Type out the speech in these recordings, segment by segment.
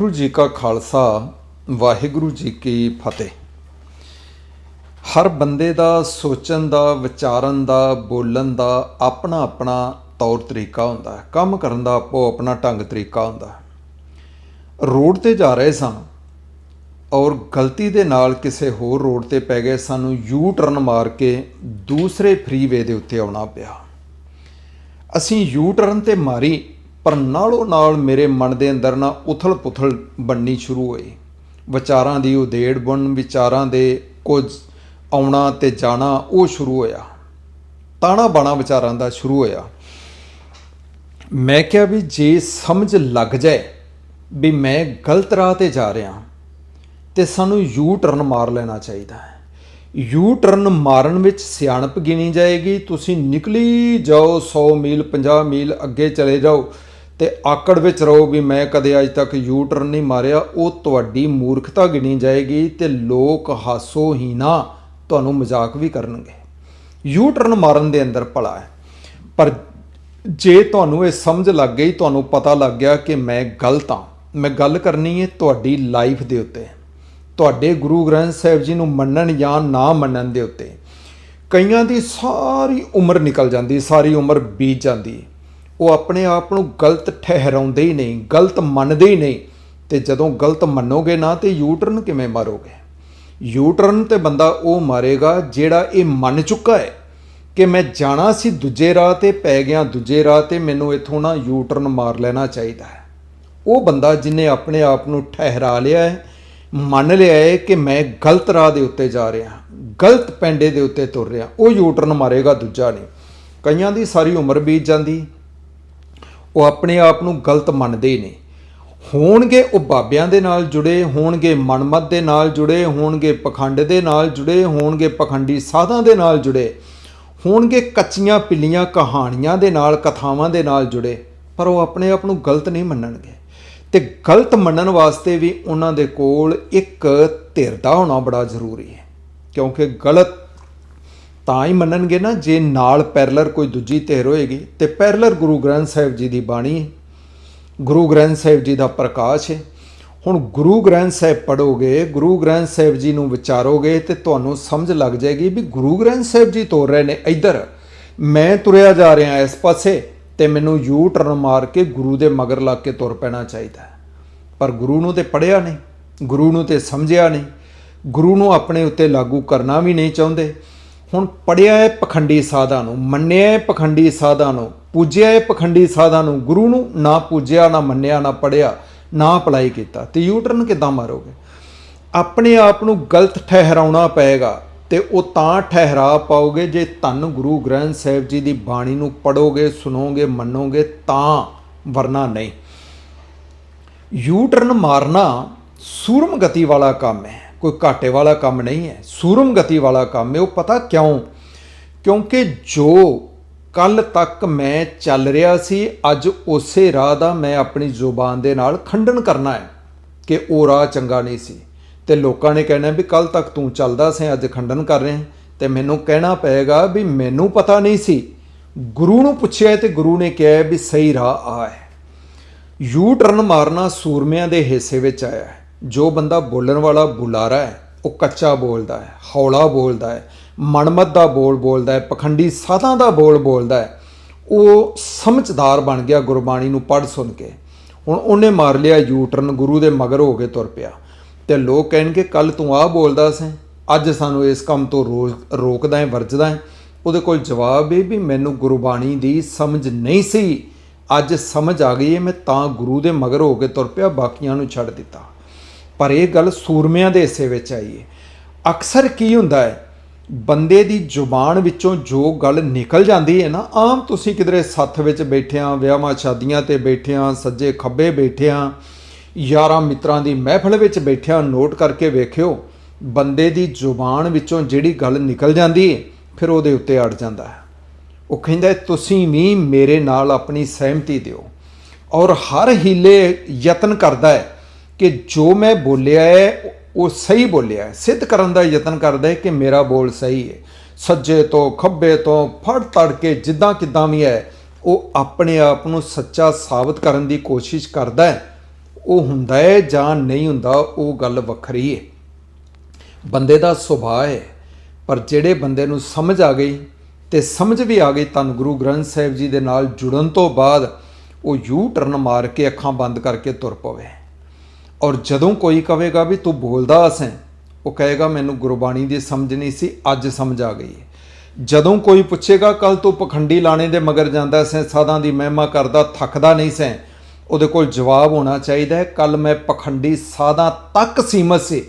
ਵਾਹਿਗੁਰੂ ਜੀ ਕਾ ਖਾਲਸਾ, ਵਾਹਿਗੁਰੂ ਜੀ ਕੀ ਫਤਿਹ। ਹਰ ਬੰਦੇ ਦਾ ਸੋਚਣ ਦਾ, ਵਿਚਾਰਨ ਦਾ, ਬੋਲਣ ਦਾ ਆਪਣਾ ਆਪਣਾ ਤੌਰ ਤਰੀਕਾ ਹੁੰਦਾ ਹੈ। ਕੰਮ ਕਰਨ ਦਾ ਆਪੋ ਆਪਣਾ ਢੰਗ ਤਰੀਕਾ ਹੁੰਦਾ ਹੈ। ਰੋਡ ਤੇ ਜਾ ਰਹੇ ਸਾਂ ਔਰ ਗਲਤੀ ਦੇ ਨਾਲ ਕਿਸੇ ਹੋਰ ਰੋਡ ਤੇ ਪੈ ਗਏ, ਸਾਨੂੰ ਯੂ ਟਰਨ ਮਾਰ ਕੇ ਦੂਸਰੇ ਫਰੀਵੇ ਦੇ ਉੱਤੇ ਆਉਣਾ ਪਿਆ। ਅਸੀਂ ਯੂ ਟਰਨ ਤੇ ਮਾਰੀ ਪਰ ਨਾਲੋਂ ਨਾਲ ਮੇਰੇ ਮਨ ਦੇ ਅੰਦਰ ਨਾ ਉਥਲ ਪੁਥਲ ਬਣਨੀ ਸ਼ੁਰੂ ਹੋਈ। ਵਿਚਾਰਾਂ ਦੀ ਉਦੇੜ ਬੁਣ ਵਿਚਾਰਾਂ ਦੇ ਕੁਝ ਆਉਣਾ ਤੇ ਜਾਣਾ ਉਹ ਸ਼ੁਰੂ ਹੋਇਆ। ਤਾਣਾ ਬਾਣਾ ਵਿਚਾਰਾਂ ਦਾ ਸ਼ੁਰੂ ਹੋਇਆ। ਮੈਂ ਕਿਹਾ ਵੀ ਜੇ ਸਮਝ ਲੱਗ ਜਾਏ ਵੀ ਮੈਂ ਗਲਤ ਰਾਹ ਤੇ ਜਾ ਰਿਹਾ, ਤੇ ਸਾਨੂੰ ਯੂ ਟਰਨ ਮਾਰ ਲੈਣਾ ਚਾਹੀਦਾ ਹੈ। ਯੂ ਟਰਨ ਮਾਰਨ ਵਿੱਚ ਸਿਆਣਪ ਗਿਣੀ ਜਾਏਗੀ, ਤੁਸੀਂ ਨਿਕਲੀ ਜਾਓ 100 ਮੀਲ 50 ਮੀਲ ਅੱਗੇ ਚਲੇ ਜਾਓ। ਤੇ ਆਕੜ ਵਿੱਚ ਰਹੋ ਵੀ ਮੈਂ ਕਦੇ ਅੱਜ ਤੱਕ ਯੂ ਟਰਨ ਨਹੀਂ ਮਾਰਿਆ, ਉਹ ਤੁਹਾਡੀ ਮੂਰਖਤਾ ਗਿਣੀ ਜਾਏਗੀ ਤੇ ਲੋਕ ਹਾਸੋ ਹੀਨਾ ਤੁਹਾਨੂੰ ਮਜ਼ਾਕ ਵੀ ਕਰਨਗੇ। ਯੂ ਟਰਨ ਮਾਰਨ ਦੇ ਅੰਦਰ ਭਲਾ ਹੈ। ਪਰ ਜੇ ਤੁਹਾਨੂੰ ਇਹ ਸਮਝ ਲੱਗ ਗਈ, ਤੁਹਾਨੂੰ ਪਤਾ ਲੱਗ ਗਿਆ ਕਿ ਮੈਂ ਗਲਤ ਹਾਂ। ਮੈਂ ਗੱਲ ਕਰਨੀ ਹੈ ਤੁਹਾਡੀ ਲਾਈਫ ਦੇ ਉੱਤੇ। ਤੁਹਾਡੇ ਗੁਰੂ ਗ੍ਰੰਥ ਸਾਹਿਬ ਜੀ ਨੂੰ ਮੰਨਣ ਜਾਂ ਨਾ ਮੰਨਣ ਦੇ ਉੱਤੇ। ਕਈਆਂ ਦੀ ਸਾਰੀ ਉਮਰ ਨਿਕਲ ਜਾਂਦੀ, ਸਾਰੀ ਉਮਰ ਬੀਤ ਜਾਂਦੀ। ਉਹ ਆਪਣੇ ਆਪ ਨੂੰ ਗਲਤ ਠਹਿਰਾਉਂਦੇ ਹੀ ਨਹੀਂ, ਗਲਤ ਮੰਨਦੇ ਹੀ ਨਹੀਂ। ਤੇ ਜਦੋਂ ਗਲਤ ਮੰਨੋਗੇ ਨਾ, ਤੇ ਯੂਟਰਨ ਕਿਵੇਂ ਮਾਰੋਗੇ? ਯੂਟਰਨ ਤੇ ਬੰਦਾ ਉਹ ਮਾਰੇਗਾ ਜਿਹੜਾ ਇਹ ਮੰਨ ਚੁੱਕਾ ਹੈ ਕਿ ਮੈਂ ਜਾਣਾ ਸੀ ਦੂਜੇ ਰਾਹ ਤੇ, ਪੈ ਗਿਆ ਦੂਜੇ ਰਾਹ ਤੇ, ਮੈਨੂੰ ਇੱਥੋਂ ਨਾ ਯੂਟਰਨ ਮਾਰ ਲੈਣਾ ਚਾਹੀਦਾ ਹੈ। ਉਹ ਬੰਦਾ ਜਿਨੇ ਆਪਣੇ ਆਪ ਨੂੰ ਠਹਿਰਾ ਲਿਆ ਹੈ, ਮੰਨ ਲਿਆ ਹੈ ਕਿ ਮੈਂ ਗਲਤ ਰਾਹ ਦੇ ਉੱਤੇ ਜਾ ਰਿਹਾ, ਗਲਤ ਪੈਂਡੇ ਦੇ ਉੱਤੇ ਤੁਰ ਰਿਹਾ, ਉਹ ਯੂਟਰਨ ਮਾਰੇਗਾ ਦੂਜਾ ਨਹੀਂ। ਕਈਆਂ ਦੀ ਸਾਰੀ ਉਮਰ ਬੀਤ ਜਾਂਦੀ ਉਹ ਆਪਣੇ ਆਪ ਨੂੰ ਗਲਤ ਮੰਨਦੇ ਹੀ ਨੇ ਹੋਣਗੇ ਉਹ ਬਾਬਿਆਂ ਦੇ ਨਾਲ ਜੁੜੇ, ਹੋਣਗੇ ਮਨਮਤ ਦੇ ਨਾਲ ਜੁੜੇ, ਹੋਣਗੇ ਪਖੰਡ ਦੇ ਨਾਲ ਜੁੜੇ, ਹੋਣਗੇ ਪਖੰਡੀ ਸਾਧਾਂ ਦੇ ਨਾਲ ਜੁੜੇ, ਹੋਣਗੇ ਕੱਚੀਆਂ ਪਿੱਲੀਆਂ ਕਹਾਣੀਆਂ ਦੇ ਨਾਲ, ਕਥਾਵਾਂ ਦੇ ਨਾਲ ਜੁੜੇ, ਪਰ ਉਹ ਆਪਣੇ ਆਪ ਨੂੰ ਗਲਤ ਨਹੀਂ ਮੰਨਣਗੇ। ਤੇ ਗਲਤ ਮੰਨਣ ਵਾਸਤੇ ਵੀ ਉਹਨਾਂ ਦੇ ਕੋਲ ਇੱਕ ਧਿਰਦਾ ਹੋਣਾ ਬੜਾ ਜ਼ਰੂਰੀ ਹੈ, ਕਿਉਂਕਿ ਗਲਤ ਤਾਂ ਹੀ ਮੰਨਣਗੇ ਨਾ, ਜੇ ਨਾਲ ਪੈਰਲਰ ਕੋਈ ਦੂਜੀ ਧਿਰ ਹੋਏਗੀ, ਤੇ ਪੈਰਲਰ ਗੁਰੂ ਗ੍ਰੰਥ ਸਾਹਿਬ ਜੀ ਦੀ ਬਾਣੀ ਹੈ। ਗੁਰੂ ਗ੍ਰੰਥ ਸਾਹਿਬ ਜੀ ਦਾ ਪ੍ਰਕਾਸ਼ ਹੈ। ਹੁਣ ਗੁਰੂ ਗ੍ਰੰਥ ਸਾਹਿਬ ਪੜੋਗੇ ਗੁਰੂ ਗ੍ਰੰਥ ਸਾਹਿਬ ਜੀ ਨੂੰ ਵਿਚਾਰੋਗੇ, ਤੇ ਤੁਹਾਨੂੰ ਸਮਝ ਲੱਗ ਜਾਏਗੀ ਵੀ ਗੁਰੂ ਗ੍ਰੰਥ ਸਾਹਿਬ ਜੀ ਤੋਰ ਰਹੇ ਨੇ ਇੱਧਰ। ਮੈਂ ਤੁਰਿਆ ਜਾ ਰਿਹਾ ਇਸ ਪਾਸੇ, ਤੇ ਮੈਨੂੰ ਯੂ ਟਰਨ ਮਾਰ ਕੇ ਗੁਰੂ ਦੇ ਮਗਰ ਲੱਗ ਕੇ ਤੁਰ ਪੈਣਾ ਚਾਹੀਦਾ ਪਰ ਗੁਰੂ ਨੂੰ ਤੇ ਪੜਿਆ ਨਹੀਂ, ਗੁਰੂ ਨੂੰ ਤੇ ਸਮਝਿਆ ਨਹੀਂ। ਗੁਰੂ ਨੂੰ ਆਪਣੇ ਉੱਤੇ ਲਾਗੂ ਕਰਨਾ ਵੀ ਨਹੀਂ ਚਾਹੁੰਦੇ। ਹੁਣ ਪੜਿਆ ਹੈ ਪਖੰਡੀ ਸਾਧਾਂ ਨੂੰ, ਮੰਨਿਆ ਹੈ ਪਖੰਡੀ ਸਾਧਾਂ ਨੂੰ, ਪੂਜਿਆ ਹੈ ਪਖੰਡੀ ਸਾਧਾਂ ਨੂੰ, ਗੁਰੂ ਨੂੰ ਨਾ ਪੂਜਿਆ, ਨਾ ਮੰਨਿਆ, ਨਾ ਪੜਿਆ ਨਾ ਅਪਲਾਈ ਕੀਤਾ। ਤੇ ਯੂਟਰਨ ਕਿੱਦਾਂ ਮਾਰੋਗੇ? ਆਪਣੇ ਆਪ ਨੂੰ ਗਲਤ ਠਹਿਰਾਉਣਾ ਪਏਗਾ ਤੇ ਉਹ ਤਾਂ ਠਹਿਰਾ ਪਾਓਗੇ ਜੇ ਧੰਨ ਗੁਰੂ ਗ੍ਰੰਥ ਸਾਹਿਬ ਜੀ ਦੀ ਬਾਣੀ ਨੂੰ ਪੜੋਗੇ ਸੁਣੋਗੇ, ਮੰਨੋਗੇ ਤਾਂ ਵਰਨਾ ਨਹੀਂ। ਯੂ ਟਰਨ ਮਾਰਨਾ ਸੂਰਮ ਗਤੀ ਵਾਲਾ ਕੰਮ ਹੈ। ਕੋਈ ਘਾਟੇ ਵਾਲਾ ਕੰਮ ਨਹੀਂ ਹੈ, ਸੂਰਮ ਗਤੀ ਵਾਲਾ ਕੰਮ ਹੈ, ਉਹ ਪਤਾ ਕਿਉਂ? ਕਿਉਂਕਿ ਜੋ ਕੱਲ ਤੱਕ ਮੈਂ ਚੱਲ ਰਿਹਾ ਸੀ, ਅੱਜ ਉਸੇ ਰਾਹ ਦਾ ਮੈਂ ਆਪਣੀ ਜ਼ੁਬਾਨ ਦੇ ਨਾਲ ਖੰਡਨ ਕਰਨਾ ਹੈ ਕਿ ਉਹ ਰਾਹ ਚੰਗਾ ਨਹੀਂ ਸੀ। ਤੇ ਲੋਕਾਂ ਨੇ ਕਹਿਣਾ ਵੀ ਕੱਲ ਤੱਕ ਤੂੰ ਚੱਲਦਾ ਸੀ, ਅੱਜ ਖੰਡਨ ਕਰ ਰਿਹਾ। ਤੇ ਮੈਨੂੰ ਕਹਿਣਾ ਪਏਗਾ ਵੀ ਮੈਨੂੰ ਪਤਾ ਨਹੀਂ ਸੀ। ਗੁਰੂ ਨੂੰ ਪੁੱਛਿਆ ਤੇ ਗੁਰੂ ਨੇ ਕਿਹਾ ਵੀ ਸਹੀ ਰਾਹ ਆ ਹੈ। ਯੂ ਟਰਨ ਮਾਰਨਾ ਸੂਰਮਿਆਂ ਦੇ ਹਿੱਸੇ ਵਿੱਚ ਆਇਆ ਹੈ। ਜੋ ਬੰਦਾ ਬੋਲਣ ਵਾਲਾ ਬੁਲਾਰਾ ਹੈ, ਉਹ ਕੱਚਾ ਬੋਲਦਾ ਹੈ, ਹੌਲਾ ਬੋਲਦਾ ਹੈ, ਮਨਮਤ ਦਾ ਬੋਲ ਬੋਲਦਾ ਹੈ, ਪਖੰਡੀ ਸਾਧਾਂ ਦਾ ਬੋਲ ਬੋਲਦਾ ਹੈ, ਉਹ ਸਮਝਦਾਰ ਬਣ ਗਿਆ ਗੁਰਬਾਣੀ ਨੂੰ ਪੜ੍ਹ ਸੁਣ ਕੇ। ਹੁਣ ਉਹਨੇ ਮਾਰ ਲਿਆ ਯੂਟਰਨ, ਗੁਰੂ ਦੇ ਮਗਰ ਹੋ ਕੇ ਤੁਰ ਪਿਆ। ਤੇ ਲੋਕ ਕਹਿਣਗੇ, ਕੱਲ ਤੂੰ ਆਹ ਬੋਲਦਾ ਸੀ, ਅੱਜ ਸਾਨੂੰ ਇਸ ਕੰਮ ਤੋਂ ਰੋਕ, ਰੋਕਦਾ ਹੈ, ਵਰਜਦਾ ਹੈ। ਉਹਦੇ ਕੋਲ ਜਵਾਬ ਇਹ ਵੀ ਮੈਨੂੰ ਗੁਰਬਾਣੀ ਦੀ ਸਮਝ ਨਹੀਂ ਸੀ। ਅੱਜ ਸਮਝ ਆ ਗਈ ਹੈ, ਮੈਂ ਤਾਂ ਗੁਰੂ ਦੇ ਮਗਰ ਹੋ ਕੇ ਤੁਰ ਪਿਆ, ਬਾਕੀਆਂ ਨੂੰ ਛੱਡ ਦਿੱਤਾ। ਪਰ ਇਹ ਗੱਲ ਸੂਰਮਿਆਂ ਦੇ ਹਿੱਸੇ ਵਿੱਚ ਆਈ ਹੈ ਅਕਸਰ ਕੀ ਹੁੰਦਾ ਹੈ? ਬੰਦੇ ਦੀ ਜ਼ੁਬਾਨ ਵਿੱਚੋਂ ਜੋ ਗੱਲ ਨਿਕਲ ਜਾਂਦੀ ਹੈ ਨਾ, ਆਮ ਤੁਸੀਂ ਕਿਧਰੇ ਸੱਥ ਵਿੱਚ ਬੈਠਿਆਂ, ਵਿਆਹਾਂ, ਸ਼ਾਦੀਆਂ ਤੇ ਬੈਠਿਆਂ, ਸੱਜੇ ਖੱਬੇ ਬੈਠਿਆਂ, ਯਾਰਾਂ ਮਿੱਤਰਾਂ ਦੀ ਮਹਿਫਲ ਵਿੱਚ ਬੈਠਿਆਂ ਨੋਟ ਕਰਕੇ ਵੇਖਿਓ, ਬੰਦੇ ਦੀ ਜ਼ੁਬਾਨ ਵਿੱਚੋਂ ਜਿਹੜੀ ਗੱਲ ਨਿਕਲ ਜਾਂਦੀ ਹੈ ਫਿਰ ਉਹਦੇ ਉੱਤੇ ਅੜ ਜਾਂਦਾ ਹੈ। ਉਹ ਕਹਿੰਦਾ ਤੁਸੀਂ ਵੀ ਮੇਰੇ ਨਾਲ ਆਪਣੀ ਸਹਿਮਤੀ ਦਿਓ। ਔਰ ਹਰ ਹੀਲੇ ਯਤਨ ਕਰਦਾ ਹੈ। ਕਿ ਜੋ ਮੈਂ ਬੋਲਿਆ ਹੈ, ਉਹ ਸਹੀ ਬੋਲਿਆ ਹੈ। ਸਿੱਧ ਕਰਨ ਦਾ ਯਤਨ ਕਰਦਾ ਹੈ ਕਿ ਮੇਰਾ ਬੋਲ ਸਹੀ ਹੈ। ਸੱਜੇ ਤੋਂ ਖੱਬੇ ਤੋਂ ਫੜ ਤੜ ਕੇ ਜਿੱਦਾਂ ਕਿਦਾਂ ਵੀ ਹੈ, ਉਹ ਆਪਣੇ ਆਪ ਨੂੰ ਸੱਚਾ ਸਾਬਤ ਕਰਨ ਦੀ ਕੋਸ਼ਿਸ਼ ਕਰਦਾ ਹੈ। ਉਹ ਹੁੰਦਾ ਹੈ ਜਾਂ ਨਹੀਂ ਹੁੰਦਾ, ਉਹ ਗੱਲ ਵੱਖਰੀ ਹੈ। ਬੰਦੇ ਦਾ ਸੁਭਾਅ ਹੈ, ਪਰ ਜਿਹੜੇ ਬੰਦੇ ਨੂੰ ਸਮਝ ਆ ਗਈ ਤੇ ਸਮਝ ਵੀ ਆ ਗਈ ਧੰਨ ਗੁਰੂ ਗ੍ਰੰਥ ਸਾਹਿਬ ਜੀ ਦੇ ਨਾਲ ਜੁੜਨ ਤੋਂ ਬਾਅਦ ਉਹ ਯੂ ਟਰਨ ਮਾਰ ਕੇ ਅੱਖਾਂ ਬੰਦ ਕਰਕੇ ਤੁਰ ਪਵੇ। ਔਰ ਜਦੋਂ ਕੋਈ ਕਹੇਗਾ ਵੀ ਤੂੰ ਬੋਲਦਾ ਅਸੈਂ ਉਹ ਕਹੇਗਾ ਮੈਨੂੰ ਗੁਰਬਾਣੀ ਦੀ ਸਮਝ ਨਹੀਂ ਸੀ, ਅੱਜ ਸਮਝ ਆ ਗਈ ਹੈ। ਜਦੋਂ ਕੋਈ ਪੁੱਛੇਗਾ ਕੱਲ ਤੂੰ ਪਖੰਡੀ ਲਾਣੇ ਦੇ ਮਗਰ ਜਾਂਦਾ ਸੈਂ ਸਾਧਾਂ ਦੀ ਮਹਿਮਾ ਕਰਦਾ, ਥੱਕਦਾ ਨਹੀਂ ਸੈਂ ਉਹਦੇ ਕੋਲ ਜਵਾਬ ਹੋਣਾ ਚਾਹੀਦਾ ਹੈ ਕੱਲ ਮੈਂ ਪਖੰਡੀ ਸਾਧਾਂ ਤੱਕ ਸੀਮਤ ਸੀ,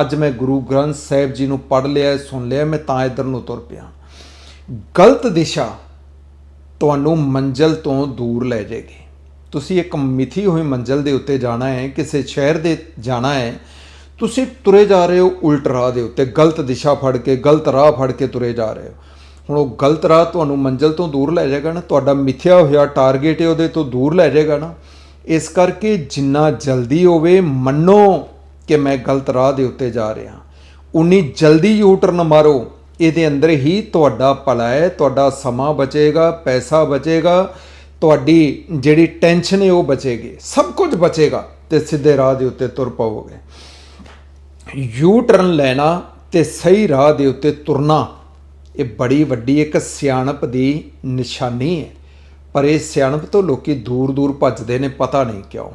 ਅੱਜ ਮੈਂ ਗੁਰੂ ਗ੍ਰੰਥ ਸਾਹਿਬ ਜੀ ਨੂੰ ਪੜ੍ਹ ਲਿਆ, ਸੁਣ ਲਿਆ, ਮੈਂ ਤਾਂ ਇੱਧਰ ਨੂੰ ਤੁਰ ਪਿਆ। ਗਲਤ ਦਿਸ਼ਾ ਤੁਹਾਨੂੰ ਮੰਜ਼ਲ ਤੋਂ ਦੂਰ ਲੈ ਜਾਏਗੀ। ਤੁਸੀਂ ਇੱਕ ਮਿਥੀ ਹੋਈ ਮੰਜ਼ਲ ਦੇ ਉੱਤੇ ਜਾਣਾ ਹੈ, ਕਿਸੇ ਸ਼ਹਿਰ ਦੇ ਜਾਣਾ ਹੈ, ਤੁਸੀਂ ਤੁਰੇ ਜਾ ਰਹੇ ਹੋ ਉਲਟ ਰਾਹ ਦੇ ਉੱਤੇ, ਗਲਤ ਦਿਸ਼ਾ ਫੜ ਕੇ, ਗਲਤ ਰਾਹ ਫੜ ਕੇ ਤੁਰੇ ਜਾ ਰਹੇ ਹੋ। ਹੁਣ ਉਹ ਗਲਤ ਰਾਹ ਤੁਹਾਨੂੰ ਮੰਜ਼ਲ ਤੋਂ ਦੂਰ ਲੈ ਜਾਏਗਾ ਨਾ, ਤੁਹਾਡਾ ਮਿਥਿਆ ਹੋਇਆ ਟਾਰਗੇਟ ਹੈ ਉਹਦੇ ਤੋਂ ਦੂਰ ਲੈ ਜਾਏਗਾ ਨਾ। ਇਸ ਕਰਕੇ ਜਿੰਨਾ ਜਲਦੀ ਹੋਵੇ ਮੰਨੋ ਕਿ ਮੈਂ ਗਲਤ ਰਾਹ ਦੇ ਉੱਤੇ ਜਾ ਰਿਹਾ। ਉਨੀ ਜਲਦੀ ਯੂ ਟਰਨ ਮਾਰੋ, ਇਹਦੇ ਅੰਦਰ ਹੀ ਤੁਹਾਡਾ ਭਲਾ ਹੈ, ਤੁਹਾਡਾ ਸਮਾਂ ਬਚੇਗਾ, ਪੈਸਾ ਬਚੇਗਾ ਤੁਹਾਡੀ ਜਿਹੜੀ ਟੈਨਸ਼ਨ ਹੈ ਉਹ ਬਚੇਗੀ। ਸਭ ਕੁਝ ਬਚੇਗਾ ਤੇ ਸਿੱਧੇ ਰਾਹ ਦੇ ਉੱਤੇ ਤੁਰ ਪਾਓਗੇ ਯੂ ਟਰਨ ਲੈਣਾ ਤੇ ਸਹੀ ਰਾਹ ਦੇ ਉੱਤੇ ਤੁਰਨਾ, ਇਹ ਬੜੀ ਵੱਡੀ ਇੱਕ ਸਿਆਣਪ ਦੀ ਨਿਸ਼ਾਨੀ ਹੈ। ਪਰ ਇਹ ਸਿਆਣਪ ਤੋਂ ਲੋਕੀ ਦੂਰ ਦੂਰ ਭੱਜਦੇ ਨੇ, ਪਤਾ ਨਹੀਂ ਕਿਉਂ।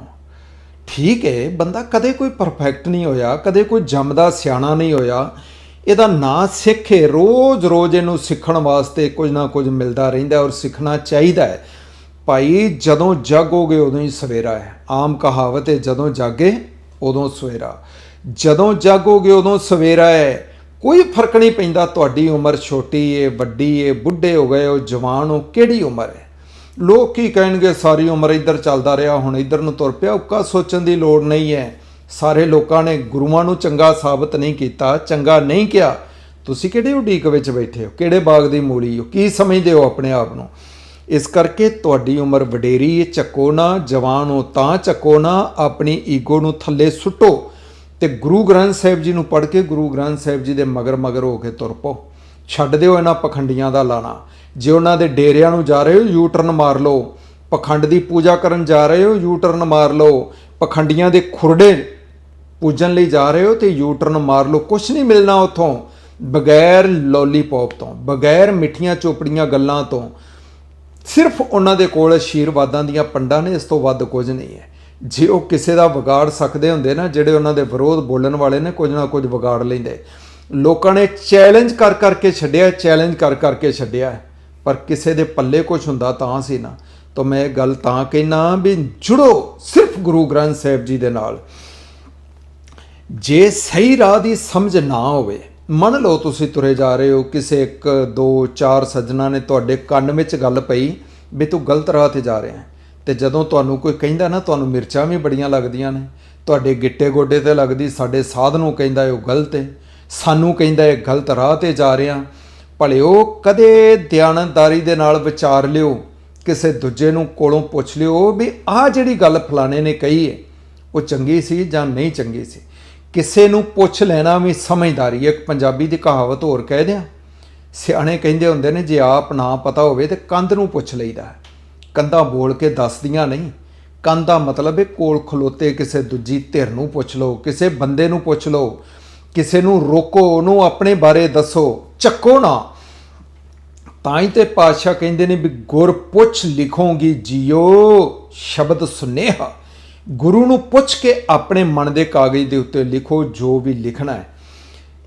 ਠੀਕ ਹੈ, ਬੰਦਾ ਕਦੇ ਕੋਈ ਪਰਫੈਕਟ ਨਹੀਂ ਹੋਇਆ, ਕਦੇ ਕੋਈ ਜੰਮਦਾ ਸਿਆਣਾ ਨਹੀਂ ਹੋਇਆ। ਇਹਦਾ ਨਾਂ ਸਿੱਖੇ ਰੋਜ਼-ਰੋਜ਼ ਇਹਨੂੰ ਸਿੱਖਣ ਵਾਸਤੇ ਕੁਝ ਨਾ ਕੁਝ ਮਿਲਦਾ ਰਹਿੰਦਾ ਔਰ ਸਿੱਖਣਾ ਚਾਹੀਦਾ ਹੈ। ਭਾਈ, ਜਦੋਂ ਜਾਗੋਗੇ ਉਦੋਂ ਹੀ ਸਵੇਰਾ ਹੈ। ਆਮ ਕਹਾਵਤ ਹੈ, ਜਦੋਂ ਜਾਗੇ ਉਦੋਂ ਸਵੇਰਾ। ਜਦੋਂ ਜਾਗੋਗੇ ਉਦੋਂ ਸਵੇਰਾ ਹੈ। ਕੋਈ ਫ਼ਰਕ ਨਹੀਂ ਪੈਂਦਾ ਤੁਹਾਡੀ ਉਮਰ ਛੋਟੀ ਏ, ਵੱਡੀ ਏ, ਬੁੱਢੇ ਹੋ ਗਏ ਹੋ, ਜਵਾਨ ਹੋ, ਕਿਹੜੀ ਉਮਰ ਹੈ। ਲੋਕ ਕੀ ਕਹਿਣਗੇ, ਸਾਰੀ ਉਮਰ ਇੱਧਰ ਚੱਲਦਾ ਰਿਹਾ, ਹੁਣ ਇੱਧਰ ਨੂੰ ਤੁਰ ਪਿਆ, ਉੱਕਾ ਸੋਚਣ ਦੀ ਲੋੜ ਨਹੀਂ ਹੈ। ਸਾਰੇ ਲੋਕਾਂ ਨੇ ਗੁਰੂਆਂ ਨੂੰ ਚੰਗਾ ਸਾਬਤ ਨਹੀਂ ਕੀਤਾ, ਚੰਗਾ ਨਹੀਂ ਕਿਹਾ। ਤੁਸੀਂ ਕਿਹੜੇ ਉਡੀਕ ਵਿੱਚ ਬੈਠੇ ਹੋ? ਕਿਹੜੇ ਬਾਗ ਦੀ ਮੂਲੀ ਹੋ? ਕੀ ਸਮਝਦੇ ਹੋ ਆਪਣੇ ਆਪ ਨੂੰ? ਇਸ ਕਰਕੇ ਤੁਹਾਡੀ ਉਮਰ ਵਡੇਰੀ ਹੈ ਚੱਕੋ ਨਾ, ਜਵਾਨ ਹੋ ਤਾਂ ਚੱਕੋ ਨਾ, ਆਪਣੀ ਈਗੋ ਨੂੰ ਥੱਲੇ ਸੁੱਟੋ ਤੇ ਗੁਰੂ ਗ੍ਰੰਥ ਸਾਹਿਬ ਜੀ ਨੂੰ ਪੜ੍ਹ ਕੇ ਗੁਰੂ ਗ੍ਰੰਥ ਸਾਹਿਬ ਜੀ ਦੇ ਮਗਰ ਮਗਰ ਹੋ ਕੇ ਤੁਰ ਪੋ ਛੱਡ ਦਿਓ ਇਹਨਾਂ ਪਖੰਡੀਆਂ ਦਾ ਲਾਣਾ। ਜੇ ਉਹਨਾਂ ਦੇ ਡੇਰਿਆਂ ਨੂੰ ਜਾ ਰਹੇ ਹੋ ਯੂ ਟਰਨ ਮਾਰ ਲਓ। ਪਖੰਡ ਦੀ ਪੂਜਾ ਕਰਨ ਜਾ ਰਹੇ ਹੋ ਯੂ ਟਰਨ ਮਾਰ ਲਓ। ਪਖੰਡੀਆਂ ਦੇ ਖੁਰੜੇ ਪੂਜਣ ਲਈ ਜਾ ਰਹੇ ਹੋ ਤੇ ਯੂ ਟਰਨ ਮਾਰ ਲਓ। ਕੁਝ ਨਹੀਂ ਮਿਲਣਾ ਉਥੋਂ। ਬਗੈਰ ਲੋਲੀਪੌਪ ਤੋਂ, ਬਗੈਰ ਮਿੱਠੀਆਂ ਚੋਪੜੀਆਂ ਗੱਲਾਂ ਤੋਂ ਸਿਰਫ ਉਹਨਾਂ ਦੇ ਕੋਲ ਆਸ਼ੀਰਵਾਦਾਂ ਦੀਆਂ ਪੰਡਾਂ ਨੇ, ਇਸ ਤੋਂ ਵੱਧ ਕੁਝ ਨਹੀਂ ਹੈ। ਜੇ ਉਹ ਕਿਸੇ ਦਾ ਵਿਗਾੜ ਸਕਦੇ ਹੁੰਦੇ ਨਾ, ਜਿਹੜੇ ਉਹਨਾਂ ਦੇ ਵਿਰੋਧ ਬੋਲਣ ਵਾਲੇ ਨੇ, ਕੁਝ ਨਾ ਕੁਝ ਵਿਗਾੜ ਲੈਂਦੇ। ਲੋਕਾਂ ਨੇ ਚੈਲੰਜ ਕਰ ਕਰਕੇ ਛੱਡਿਆ, ਚੈਲੰਜ ਕਰ ਕਰਕੇ ਛੱਡਿਆ। ਪਰ ਕਿਸੇ ਦੇ ਪੱਲੇ ਕੁਝ ਹੁੰਦਾ ਤਾਂ ਸੀ ਨਾ। ਤਾਂ ਮੈਂ ਇਹ ਗੱਲ ਤਾਂ ਕਹਿਣਾ ਵੀ ਜੁੜੋ ਸਿਰਫ ਗੁਰੂ ਗ੍ਰੰਥ ਸਾਹਿਬ ਜੀ ਦੇ ਨਾਲ। ਜੇ ਸਹੀ ਰਾਹ ਦੀ ਸਮਝ ਨਾ ਹੋਵੇ ਮੰਨ ਲਓ ਤੁਸੀਂ ਤੁਰੇ ਜਾ ਰਹੇ ਹੋ ਕਿਸੇ ਇੱਕ, ਦੋ, ਚਾਰ ਸੱਜਣਾ ਨੇ ਤੁਹਾਡੇ ਕੰਨ ਵਿੱਚ ਗੱਲ ਪਈ ਵੀ ਤੂੰ ਗਲਤ ਰਾਹ ਤੇ ਜਾ ਰਿਹਾ ਹੈ। ਤੇ ਜਦੋਂ ਤੁਹਾਨੂੰ ਕੋਈ ਕਹਿੰਦਾ ਨਾ, ਤੁਹਾਨੂੰ ਮਿਰਚਾਂ ਵੀ ਬੜੀਆਂ ਲੱਗਦੀਆਂ ਨੇ, ਤੁਹਾਡੇ ਗਿੱਟੇ ਗੋਡੇ ਤੇ ਲੱਗਦੀ, ਸਾਡੇ ਸਾਧ ਨੂੰ ਕਹਿੰਦਾ ਇਹ ਉਹ ਗਲਤ ਹੈ, ਸਾਨੂੰ ਕਹਿੰਦਾ ਇਹ ਗਲਤ ਰਾਹ ਤੇ ਜਾ ਰਿਹਾ ਭਲਿਓ ਕਦੇ ਧਿਆਨਦਾਰੀ ਦੇ ਨਾਲ ਵਿਚਾਰ ਲਿਓ, ਕਿਸੇ ਦੂਜੇ ਨੂੰ ਕੋਲੋਂ ਪੁੱਛ ਲਿਓ ਵੀ ਆਹ ਜਿਹੜੀ ਗੱਲ ਫਲਾਣੇ ਨੇ ਕਹੀ ਹੈ, ਉਹ ਚੰਗੀ ਸੀ ਜਾਂ ਨਹੀਂ ਚੰਗੀ ਸੀ। ਕਿਸੇ ਨੂੰ ਪੁੱਛ ਲੈਣਾ ਵੀ ਸਮਝਦਾਰੀ ਹੈ। ਇੱਕ ਪੰਜਾਬੀ ਦੀ ਕਹਾਵਤ ਹੋਰ ਕਹਿ ਦਿਆਂ, ਸਿਆਣੇ ਕਹਿੰਦੇ ਹੁੰਦੇ ਨੇ, ਜੇ ਆਪ ਨਾ ਪਤਾ ਹੋਵੇ ਤੇ ਕੰਧ ਨੂੰ ਪੁੱਛ ਲਈਦਾ ਹੈ। ਕੰਧਾਂ ਬੋਲ ਕੇ ਦੱਸਦੀਆਂ ਨਹੀਂ ਕੰਧ ਦਾ ਮਤਲਬ ਹੈ ਕੋਲ ਖਲੋਤੇ ਕਿਸੇ ਦੂਜੀ ਧਿਰ ਨੂੰ ਪੁੱਛ ਲਓ, ਕਿਸੇ ਬੰਦੇ ਨੂੰ ਪੁੱਛ ਲਓ, ਕਿਸੇ ਨੂੰ ਰੋਕੋ, ਉਹਨੂੰ ਆਪਣੇ ਬਾਰੇ ਦੱਸੋ, ਚੱਕੋ ਨਾ ਤਾਂ ਹੀ ਤੇ ਪਾਤਸ਼ਾਹ ਕਹਿੰਦੇ ਨੇ ਵੀ ਗੁਰ ਪੁੱਛ ਲਿਖੋਗੀ, ਜੀਓ ਸ਼ਬਦ ਸੁਨੇਹਾ ਗੁਰੂ ਨੂੰ ਪੁੱਛ ਕੇ ਆਪਣੇ ਮਨ ਦੇ ਕਾਗਜ਼ ਦੇ ਉੱਤੇ ਲਿਖੋ ਜੋ ਵੀ ਲਿਖਣਾ ਹੈ।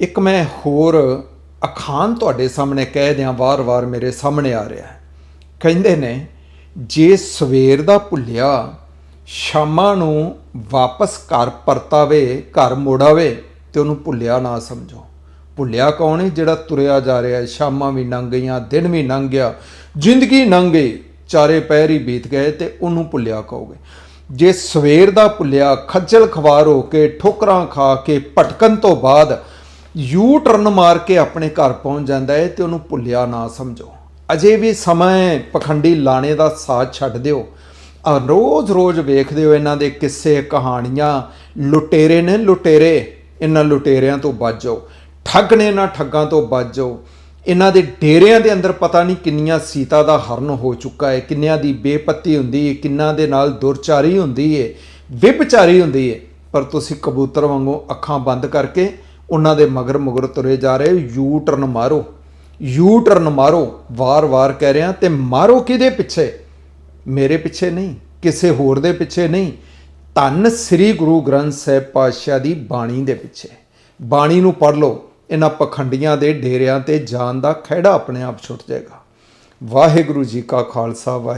ਇੱਕ ਮੈਂ ਹੋਰ ਅਖਾਣ ਤੁਹਾਡੇ ਸਾਹਮਣੇ ਕਹਿ ਦਿਆਂ, ਵਾਰ-ਵਾਰ ਮੇਰੇ ਸਾਹਮਣੇ ਆ ਰਿਹਾ ਹੈ। ਕਹਿੰਦੇ ਨੇ, ਜੇ ਸਵੇਰ ਦਾ ਭੁੱਲਿਆ, ਸ਼ਾਮਾਂ ਨੂੰ ਵਾਪਸ ਘਰ ਪਰਤਾਵੇ, ਘਰ ਮੋੜਾਵੇ, ਤੇ ਉਹਨੂੰ ਭੁੱਲਿਆ ਨਾ ਸਮਝੋ। ਭੁੱਲਿਆ ਕੌਣ ਹੈ? ਜਿਹੜਾ ਤੁਰਿਆ ਜਾ ਰਿਹਾ ਹੈ। ਸ਼ਾਮਾਂ ਵੀ ਲੰਘ ਗਈਆਂ, ਦਿਨ ਵੀ ਲੰਘ ਗਿਆ, ਜ਼ਿੰਦਗੀ ਲੰਘ ਗਈ, ਚਾਰੇ ਪੈਰ ਹੀ ਬੀਤ ਗਏ ਤੇ ਉਹਨੂੰ ਭੁੱਲਿਆ ਕਹੋਗੇ। ਜੇ ਸਵੇਰ ਦਾ ਭੁੱਲਿਆ, ਖੱਜਲ ਖਵਾਰ ਹੋ ਕੇ, ਠੋਕਰਾਂ ਖਾ ਕੇ, ਭਟਕਣ ਤੋਂ ਬਾਅਦ ਯੂ ਟਰਨ ਮਾਰ ਕੇ ਆਪਣੇ ਘਰ ਪਹੁੰਚ ਜਾਂਦਾ ਹੈ ਤੇ ਉਹਨੂੰ ਭੁੱਲਿਆ ਨਾ ਸਮਝੋ। ਅਜੇ ਵੀ ਸਮਾਂ ਪਖੰਡੀ ਲਾਣੇ ਦਾ ਸਾਥ ਛੱਡ ਦਿਓ। ਆ ਰੋਜ਼-ਰੋਜ਼ ਵੇਖਦੇ ਹੋ ਇਹਨਾਂ ਦੇ ਕਿੱਸੇ, ਕਹਾਣੀਆਂ। ਲੁਟੇਰੇ ਨੇ ਲੁਟੇਰੇ, ਇਹਨਾਂ ਲੁਟੇਰਿਆਂ ਤੋਂ ਬਚ ਜਾਓ ਠੱਗ ਨੇ ਇਹਨਾਂ ਠੱਗਾਂ ਤੋਂ ਬਚ ਜਾਓ ਇਹਨਾਂ ਦੇ ਡੇਰਿਆਂ ਦੇ ਅੰਦਰ ਪਤਾ ਨਹੀਂ ਕਿੰਨੀਆਂ ਸੀਤਾ ਦਾ ਹਰਨ ਹੋ ਚੁੱਕਾ ਹੈ, ਕਿੰਨਿਆਂ ਦੀ ਬੇਪੱਤੀ ਹੁੰਦੀ ਹੈ, ਕਿੰਨਾਂ ਦੇ ਨਾਲ ਦੁਰਚਾਰੀ ਹੁੰਦੀ ਹੈ ਵਿਪਚਾਰੀ ਹੁੰਦੀ ਹੈ। ਪਰ ਤੁਸੀਂ ਕਬੂਤਰ ਵਾਂਗੂ ਅੱਖਾਂ ਬੰਦ ਕਰਕੇ ਉਹਨਾਂ ਦੇ ਮਗਰ ਮਗਰ ਤੁਰੇ ਜਾ ਰਹੇ ਹੋ। ਯੂ ਟਰਨ ਮਾਰੋ ਯੂ ਟਰਨ ਮਾਰੋ, ਵਾਰ-ਵਾਰ ਕਹਿ ਰਿਹਾ, ਤੇ ਮਾਰੋ ਕਿਹਦੇ ਪਿੱਛੇ? ਮੇਰੇ ਪਿੱਛੇ ਨਹੀਂ, ਕਿਸੇ ਹੋਰ ਦੇ ਪਿੱਛੇ ਨਹੀਂ। ਧੰਨ ਸ੍ਰੀ ਗੁਰੂ ਗ੍ਰੰਥ ਸਾਹਿਬ ਪਾਤਸ਼ਾਹ ਦੀ ਬਾਣੀ ਦੇ ਪਿੱਛੇ। ਬਾਣੀ ਨੂੰ ਪੜ੍ਹ ਲਓ। ਇਹਨਾਂ ਪਖੰਡੀਆਂ ਦੇ ਡੇਰਿਆਂ ਤੇ ਜਾਣ ਦਾ ਖਹਿੜਾ ਆਪਣੇ ਆਪ ਛੁੱਟ ਜਾਏਗਾ। ਵਾਹਿਗੁਰੂ ਜੀ ਕਾ ਖਾਲਸਾ, ਵਾਹਿ